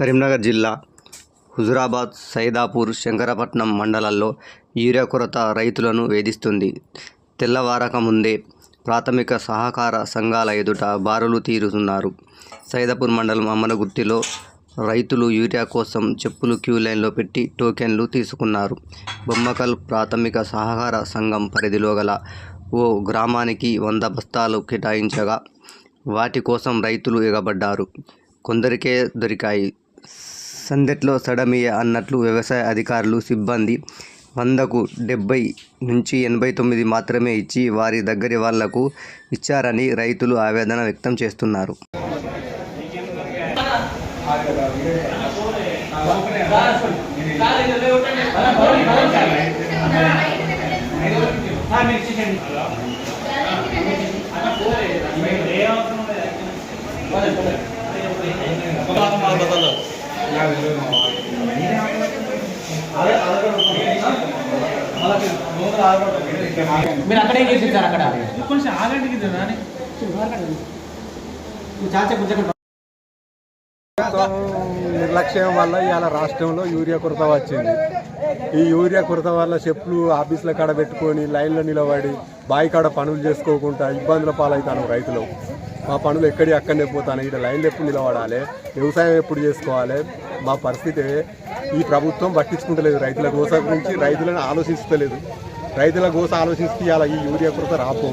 కరీంనగర్ జిల్లా హుజురాబాద్ సైదాపూర్ శంకరపట్నం మండలాల్లో యూరియా కొరత రైతులను వేధిస్తుంది. తెల్లవారక ముందే ప్రాథమిక సహకార సంఘాల ఎదుట బారులు తీరుతున్నారు. సైదాపూర్ మండలం అమ్మనగుర్తిలో రైతులు యూరియా కోసం చెప్పులు క్యూ లైన్లో పెట్టి టోకెన్లు తీసుకున్నారు. బొమ్మకల్ ప్రాథమిక సహకార సంఘం పరిధిలో గల ఓ గ్రామానికి వంద బస్తాలు కేటాయించగా వాటి కోసం రైతులు ఎగబడ్డారు. కొందరికే దొరికాయి. సందెట్లో సడమియ అన్నట్లు వ్యవసాయ అధికారులు సిబ్బంది వందకు డెబ్బై నుంచి ఎనభై తొమ్మిది మాత్రమే ఇచ్చి వారి దగ్గరి వాళ్ళకు ఇచ్చారని రైతులు ఆవేదన వ్యక్తం చేస్తున్నారు. మీరు అక్కడే చేసి సార్ అక్కడ? కొంచెం ఆగండి నిర్లక్ష్యం వల్ల ఇవాళ రాష్ట్రంలో యూరియా కొరత వచ్చింది. ఈ యూరియా కొరత వల్ల చెప్పులు ఆఫీసుల కాడ పెట్టుకొని లైన్లో నిలబడి బావి కాడ పనులు చేసుకోకుండా ఇబ్బందుల పాలవుతాను రైతులు. మా పనులు ఎక్కడి అక్కడనే పోతాను ఇక్కడ లైన్లు ఎప్పుడు నిలబడాలి వ్యవసాయం ఎప్పుడు చేసుకోవాలి మా పరిస్థితి ఈ ప్రభుత్వం పట్టించుకుంటలేదు రైతుల గోస గురించి రైతులను ఆలోచిస్తలేదు. రైతుల గోస ఆలోచిస్తే ఇవాళ ఈ యూరియా కొరత రాపో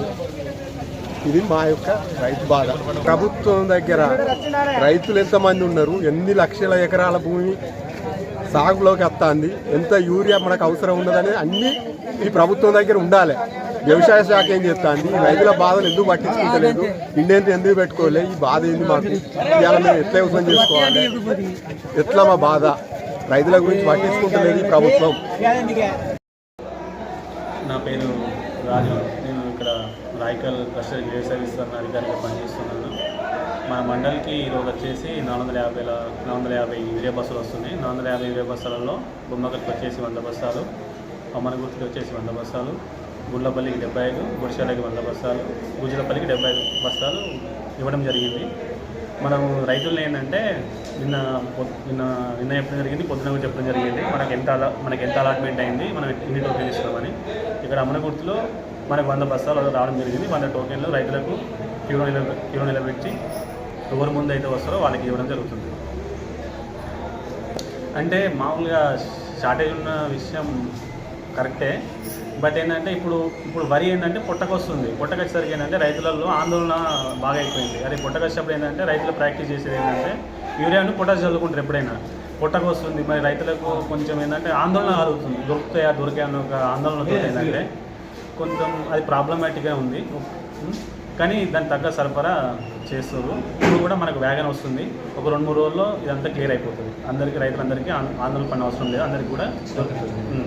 ఇది మా యొక్క రైతు బాధ. ప్రభుత్వం దగ్గర రైతులు ఎంతమంది ఉన్నారు? ఎన్ని లక్షల ఎకరాల భూమి సాగులోకి వస్తుంది? ఎంత యూరియా మనకు అవసరం ఉన్నదని అన్నీ ఈ ప్రభుత్వం దగ్గర ఉండాలి. వ్యవసాయ శాఖ ఏం చేస్తుంది? రైతుల బాధలు ఎందుకు పట్టించుకుంటలేదు? ఇండియన్ ఎందుకు పెట్టుకోలే? ఈ బాధ ఏంది మాకు? ఇవాళ మేము ఎట్లా వ్యవసాయం చేసుకోవాలి? ఎట్లా మా బాధ? రైతుల గురించి పట్టించుకుంటలేదు ఈ ప్రభుత్వం. నా పేరు రాజు. నేను ఇక్కడ రాయకల్ క్లస్టర్ గ్రేడ్ సర్వీస్ అన్న అధికారిగా పనిచేస్తున్నాను. మన మండలికి ఈరోజు వచ్చేసి నాలుగు వందల యాభై నాలుగు వందల యాభై యూరియా బస్సులు వస్తున్నాయి. నాలుగు వందల యాభై యూరియా బస్సులలో బొమ్మకల్కి వచ్చేసి వంద బస్సాలు అమ్మనగుర్తికి వచ్చేసి వంద బస్సాలు గుళ్ళపల్లికి డెబ్బై ఐదు గుడిశాలకి వంద బస్తాలు గుజులపల్లికి డెబ్బై ఐదు బస్తాలు ఇవ్వడం జరిగింది. మనం రైతులు ఏంటంటే నిన్న నిన్న నిన్న చెప్పడం జరిగింది పొద్దున చెప్పడం జరిగింది. మనకి ఎంత అలా మనకి ఎంత అలాట్మెంట్ అయింది మనం ఇన్ని టోకెన్లు ఇస్తామని ఇక్కడ అమనగుర్తిలో మనకు వంద బస్తాలు రావడం జరిగింది. వంద టోకెన్లు రైతులకు క్యూలో నిలబె క్యూలో నిలబెట్టి ఎవరి ముందు అయితే వస్తారో వాళ్ళకి ఇవ్వడం జరుగుతుంది. అంటే మామూలుగా షార్టేజ్ ఉన్న విషయం కరెక్టే. బట్ ఏంటంటే ఇప్పుడు ఇప్పుడు వరి ఏంటంటే పొట్టకొస్తుంది. పొట్టకొచ్చేసరికి ఏంటంటే రైతులలో ఆందోళన బాగా అయిపోయింది. అదే పొట్టకొచ్చినప్పుడు ఏంటంటే రైతులు ప్రాక్టీస్ చేసేది ఏంటంటే యూరియాను పొటాష్ చల్లుకుంటారు ఎప్పుడైనా. పొట్టకు వస్తుంది మరి రైతులకు కొంచెం ఏంటంటే ఆందోళన కలుగుతుంది. దొరుకుతాయా దొరికాయని అన్న ఒక ఆందోళన ఏంటంటే కొంచెం అది ప్రాబ్లమాటిక్గా ఉంది. కానీ దాని తగ్గ సరఫరా చేస్తారు. ఇప్పుడు కూడా మనకు వ్యాగన్ వస్తుంది. ఒక రెండు మూడు రోజుల్లో ఇదంతా క్లియర్ అయిపోతుంది. అందరికీ రైతులందరికీ ఆందోళన పడిన అవసరం లేదు. అందరికీ కూడా దొరుకుతుంది.